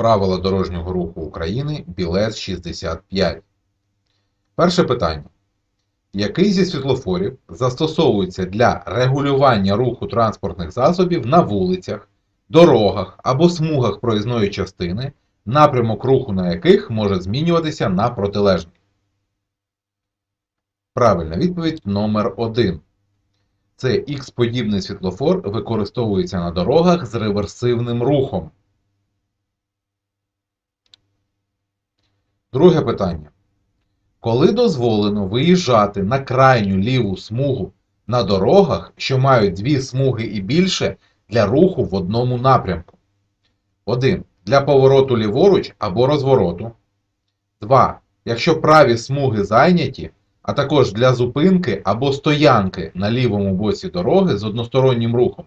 Правила дорожнього руху України білет 65. Перше питання. Який зі світлофорів застосовується для регулювання руху транспортних засобів на вулицях, дорогах або смугах проїзної частини, напрямок руху на яких може змінюватися на протилежний? Правильна відповідь номер 1. Це X-подібний світлофор використовується на дорогах з реверсивним рухом. Друге питання. Коли дозволено виїжджати на крайню ліву смугу на дорогах, що мають дві смуги і більше для руху в одному напрямку? 1. Для повороту ліворуч або розвороту. 2. Якщо праві смуги зайняті, а також для зупинки або стоянки на лівому боці дороги з одностороннім рухом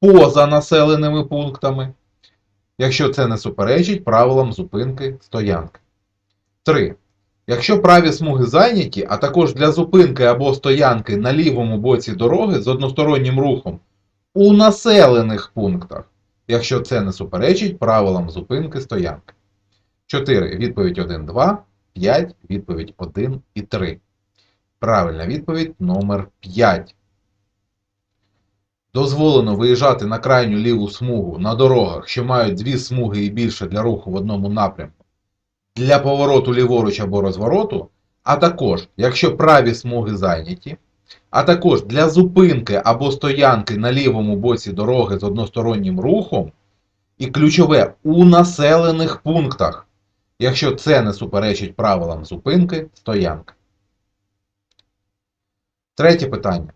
поза населеними пунктами, якщо це не суперечить правилам зупинки стоянки. 3. Якщо праві смуги зайняті, а також для зупинки або стоянки на лівому боці дороги з одностороннім рухом у населених пунктах, якщо це не суперечить правилам зупинки стоянки. 4. Відповідь 1, 2. 5. Відповідь 1 і 3. Правильна відповідь номер 5. Дозволено виїжджати на крайню ліву смугу на дорогах, що мають дві смуги і більше для руху в одному напрямку, для повороту ліворуч або розвороту, а також, якщо праві смуги зайняті, а також для зупинки або стоянки на лівому боці дороги з одностороннім рухом, і ключове у населених пунктах, якщо це не суперечить правилам зупинки стоянки. Третє питання.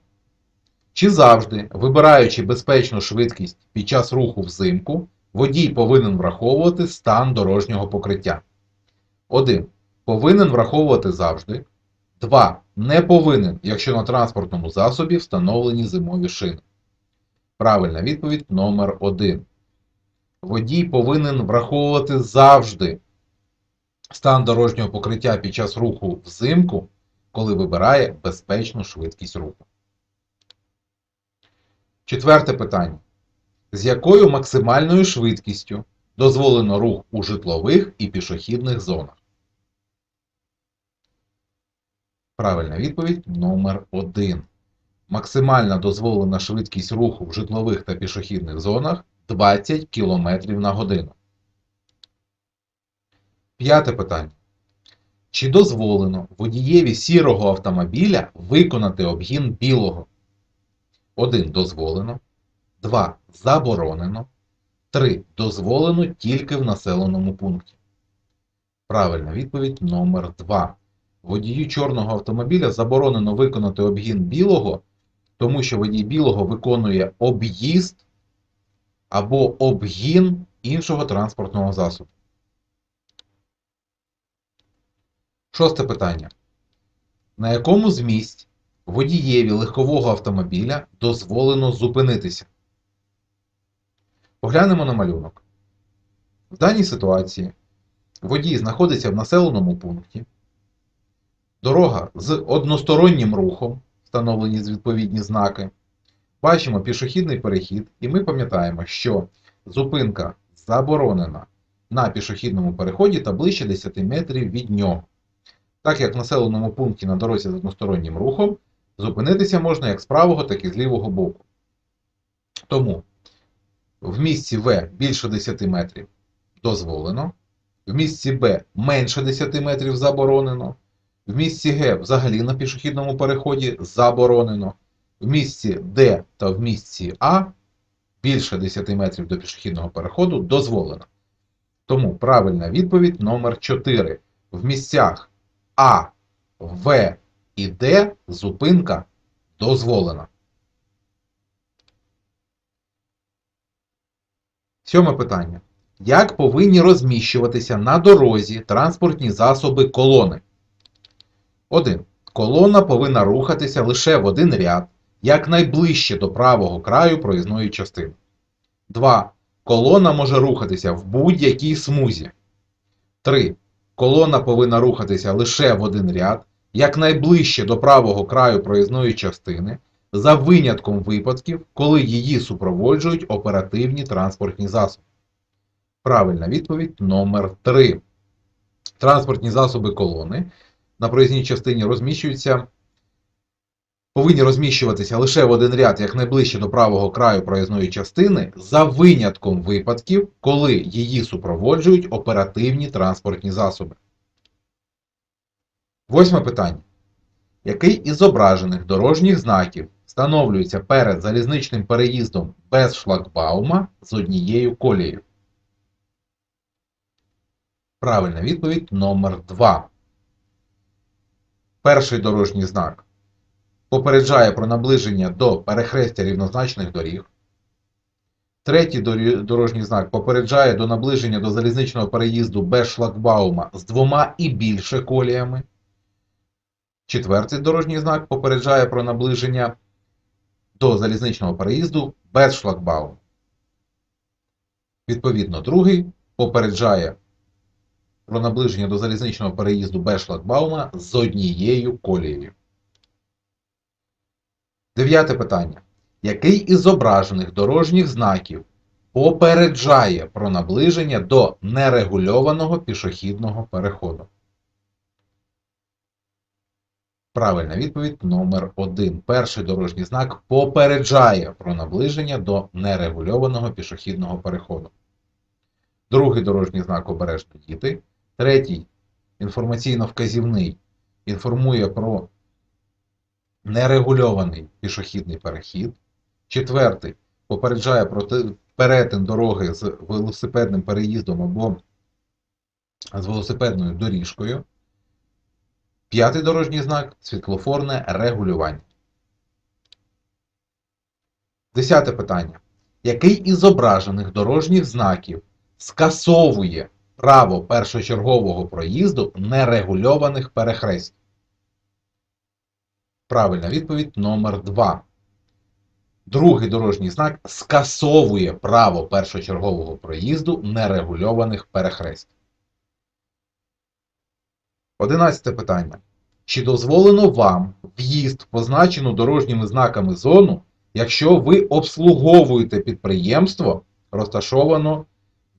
Чи завжди, вибираючи безпечну швидкість під час руху взимку, водій повинен враховувати стан дорожнього покриття? 1. Повинен враховувати завжди. 2. Не повинен, якщо на транспортному засобі встановлені зимові шини. Правильна відповідь номер 1. Водій повинен враховувати завжди стан дорожнього покриття під час руху взимку, коли вибирає безпечну швидкість руху. Четверте питання. З якою максимальною швидкістю дозволено рух у житлових і пішохідних зонах? Правильна відповідь номер 1. Максимальна дозволена швидкість руху в житлових та пішохідних зонах 20 км на годину. П'яте питання. Чи дозволено водієві сірого автомобіля виконати обгін білого? 1. Дозволено. 2. Заборонено. 3. Дозволено тільки в населеному пункті. Правильна відповідь номер 2. Водію чорного автомобіля заборонено виконати обгін білого, тому що водій білого виконує об'їзд або обгін іншого транспортного засобу. Шосте питання. На якому з місць водієві легкового автомобіля дозволено зупинитися? Поглянемо на малюнок. В даній ситуації водій знаходиться в населеному пункті. Дорога з одностороннім рухом, встановлені відповідні знаки. Бачимо пішохідний перехід, і ми пам'ятаємо, що зупинка заборонена на пішохідному переході та ближче 10 метрів від нього. Так як в населеному пункті на дорозі з одностороннім рухом зупинитися можна як з правого, так і з лівого боку. Тому в місці В більше 10 метрів дозволено, в місці Б менше 10 метрів заборонено, в місці Г взагалі на пішохідному переході заборонено, в місці Д та в місці А більше 10 метрів до пішохідного переходу дозволено. Тому правильна відповідь номер 4. В місцях А, В і Д зупинка дозволена. Сьоме питання. Як повинні розміщуватися на дорозі транспортні засоби колони? 1. Колона повинна рухатися лише в один ряд, якнайближче до правого краю проїзної частини. 2. Колона може рухатися в будь-якій смузі. 3. Колона повинна рухатися лише в один ряд, якнайближче до правого краю проїзної частини, за винятком випадків, коли її супроводжують оперативні транспортні засоби. Правильна відповідь номер 3. Транспортні засоби колони на проїзній частині розміщуються, повинні розміщуватися лише в один ряд якнайближче до правого краю проїзної частини за винятком випадків, коли її супроводжують оперативні транспортні засоби. Восьме питання. Який із зображених дорожніх знаків встановлюється перед залізничним переїздом без шлагбаума з однією колією? Правильна відповідь номер 2. Перший дорожній знак попереджає про наближення до перехрестя рівнозначних доріг. Третій дорожній знак попереджає до наближення до залізничного переїзду без шлагбаума з двома і більше коліями. Четвертий дорожній знак попереджає про наближення до залізничного переїзду без шлагбауму. Відповідно, другий попереджає про наближення до залізничного переїзду без шлагбаума з однією колією. Дев'яте питання. Який із зображених дорожніх знаків попереджає про наближення до нерегульованого пішохідного переходу? Правильна відповідь номер 1. Перший дорожній знак попереджає про наближення до нерегульованого пішохідного переходу. Другий дорожній знак обережно діти. Третій інформаційно-вказівний інформує про нерегульований пішохідний перехід. Четвертий попереджає про перетин дороги з велосипедним переїздом або з велосипедною доріжкою. П'ятий дорожній знак світлофорне регулювання. Десяте питання. Який із зображених дорожніх знаків скасовує право першочергового проїзду нерегульованих перехресть? Правильна відповідь номер 2. Другий дорожній знак скасовує право першочергового проїзду нерегульованих перехресть. Одинадцяте питання. Чи дозволено вам в'їзд в позначену дорожніми знаками зону, якщо ви обслуговуєте підприємство, розташовано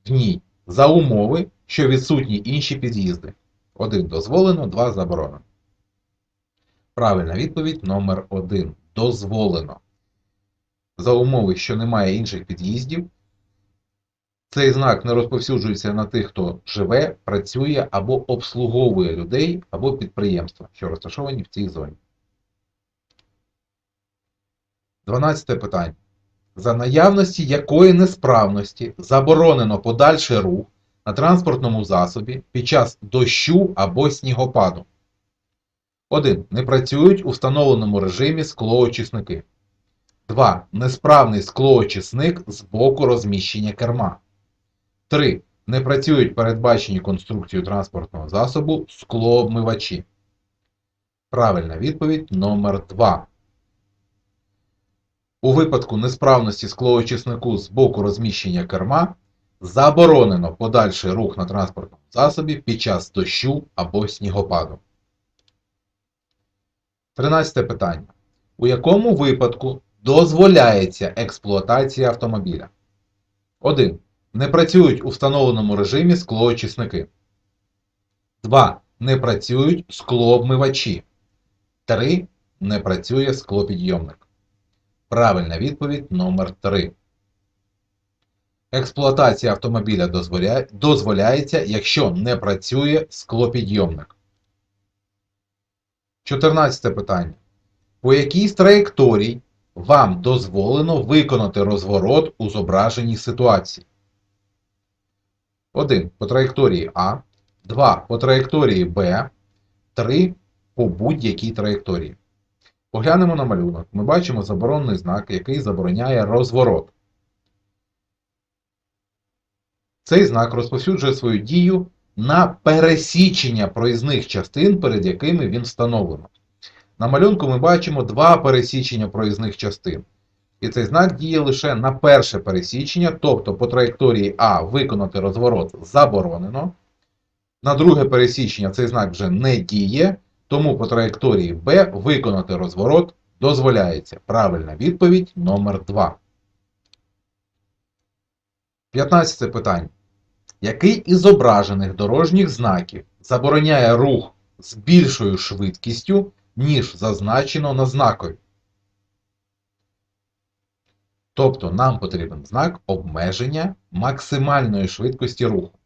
в ній, за умови, що відсутні інші під'їзди? 1 дозволено, 2 заборонено. Правильна відповідь номер 1. Дозволено. За умови, що немає інших під'їздів, цей знак не розповсюджується на тих, хто живе, працює або обслуговує людей або підприємства, що розташовані в цій зоні. 12 питання. За наявності якої несправності заборонено подальший рух на транспортному засобі під час дощу або снігопаду? 1. Не працюють у встановленому режимі склоочисники. 2. Несправний склоочисник з боку розміщення керма. 3. Не працюють передбачені конструкцією транспортного засобу склообмивачі. Правильна відповідь номер 2. У випадку несправності склоочиснику з боку розміщення керма заборонено подальший рух на транспортному засобі під час дощу або снігопаду. 13 питання. У якому випадку дозволяється експлуатація автомобіля? 1. Не працюють у встановленому режимі склоочисники. 2. Не працюють склообмивачі. 3. Не працює склопідйомник. Правильна відповідь номер 3. Експлуатація автомобіля дозволяє- дозволяється, якщо не працює склопідйомник. 14 питання. По якій з траєкторій вам дозволено виконати розворот у зображеній ситуації? 1. По траєкторії А. 2. По траєкторії Б. 3. По будь-якій траєкторії. Поглянемо на малюнок. Ми бачимо заборонений знак, який забороняє розворот. Цей знак розповсюджує свою дію на пересічення проїзних частин, перед якими він встановлено. На малюнку ми бачимо два пересічення проїзних частин. І цей знак діє лише на перше пересічення, тобто по траєкторії А виконати розворот заборонено. На друге пересічення цей знак вже не діє, тому по траєкторії Б виконати розворот дозволяється. Правильна відповідь номер 2. 15 питання. Який із зображених дорожніх знаків забороняє рух з більшою швидкістю, ніж зазначено на знакові? Тобто нам потрібен знак обмеження максимальної швидкості руху.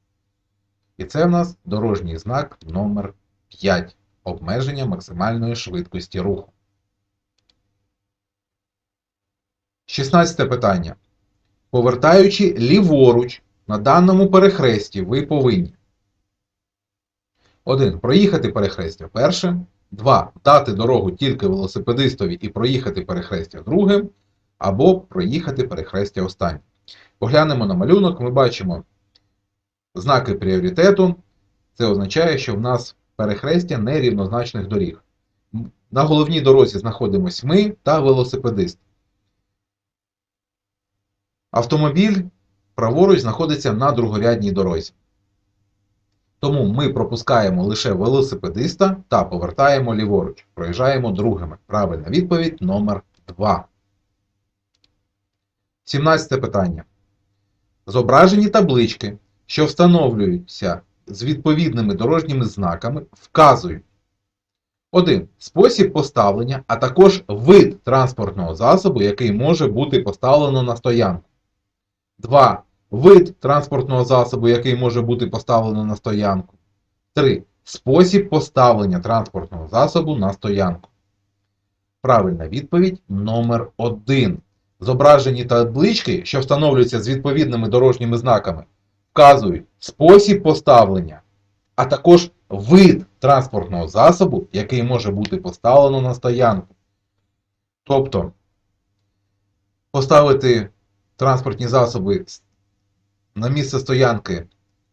І це в нас дорожній знак номер 5 обмеження максимальної швидкості руху. 16 питання. Повертаючи ліворуч на даному перехресті, ви повинні 1. Проїхати перехрестя першим. 2. Дати дорогу тільки велосипедистові і проїхати перехрестя другим. Або проїхати перехрестя останнім. Поглянемо на малюнок, ми бачимо знаки пріоритету. Це означає, що в нас перехрестя нерівнозначних доріг. На головній дорозі знаходимось ми та велосипедист. Автомобіль праворуч знаходиться на другорядній дорозі. Тому ми пропускаємо лише велосипедиста та повертаємо ліворуч. Проїжджаємо другими. Правильна відповідь номер 2. 17 питання. Зображені таблички, що встановлюються з відповідними дорожніми знаками, вказують 1. Спосіб поставлення, а також вид транспортного засобу, який може бути поставлено на стоянку. 2. Вид транспортного засобу, який може бути поставлено на стоянку. 3. Спосіб поставлення транспортного засобу на стоянку. Правильна відповідь номер 1. Зображені таблички, що встановлюються з відповідними дорожніми знаками, вказують спосіб поставлення, а також вид транспортного засобу, який може бути поставлено на стоянку. Тобто, поставити транспортні засоби на місце стоянки,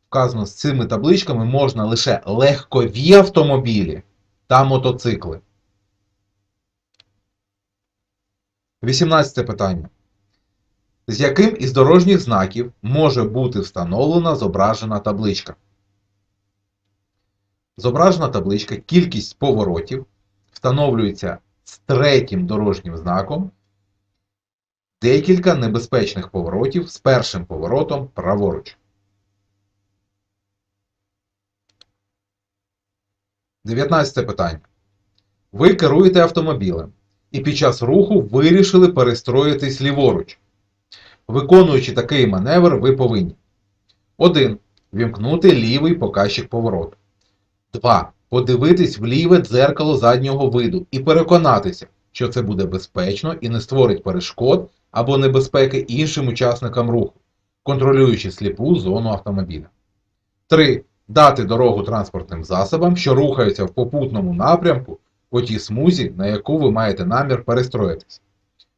вказано з цими табличками, можна лише легкові автомобілі та мотоцикли. 18 питання. З яким із дорожніх знаків може бути встановлена зображена табличка? Зображена табличка кількість поворотів встановлюється з третім дорожнім знаком. Декілька небезпечних поворотів з першим поворотом праворуч. 19 питання. Ви керуєте автомобілем і під час руху вирішили перестроїтись ліворуч. Виконуючи такий маневр, ви повинні 1. Вімкнути лівий показчик повороту. 2. Подивитись в ліве дзеркало заднього виду і переконатися, що це буде безпечно і не створить перешкод або небезпеки іншим учасникам руху, контролюючи сліпу зону автомобіля. 3. Дати дорогу транспортним засобам, що рухаються в попутному напрямку по тій смузі, на яку ви маєте намір перестроїтись.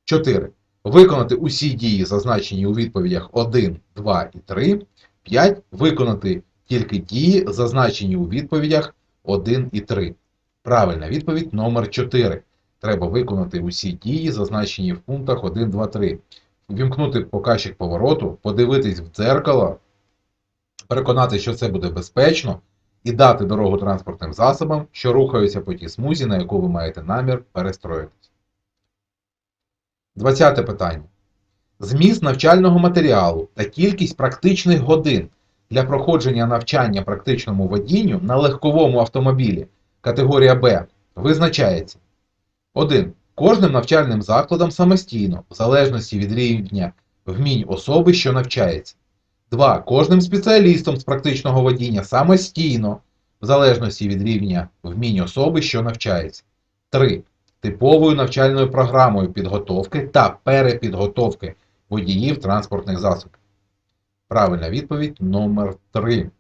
4. Виконати усі дії, зазначені у відповідях 1, 2 і 3. 5. Виконати тільки дії, зазначені у відповідях 1 і 3. Правильна відповідь номер 4. Треба виконати усі дії, зазначені в пунктах 1, 2, 3. Вімкнути показчик повороту, подивитись в дзеркало, переконати, що це буде безпечно, і дати дорогу транспортним засобам, що рухаються по тій смузі, на яку ви маєте намір перестроїтись. 20 питання. Зміст навчального матеріалу та кількість практичних годин для проходження навчання практичному водінню на легковому автомобілі категорія Б визначається 1. Кожним навчальним закладом самостійно, в залежності від рівня вмінь особи, що навчається. 2. Кожним спеціалістом з практичного водіння самостійно, в залежності від рівня вмінь особи, що навчається. 3. Типовою навчальною програмою підготовки та перепідготовки водіїв транспортних засобів. Правильна відповідь номер 3.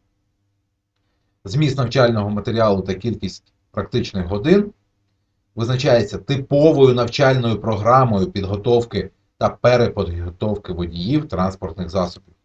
Зміст навчального матеріалу та кількість практичних годин визначається типовою навчальною програмою підготовки та переподготовки водіїв транспортних засобів.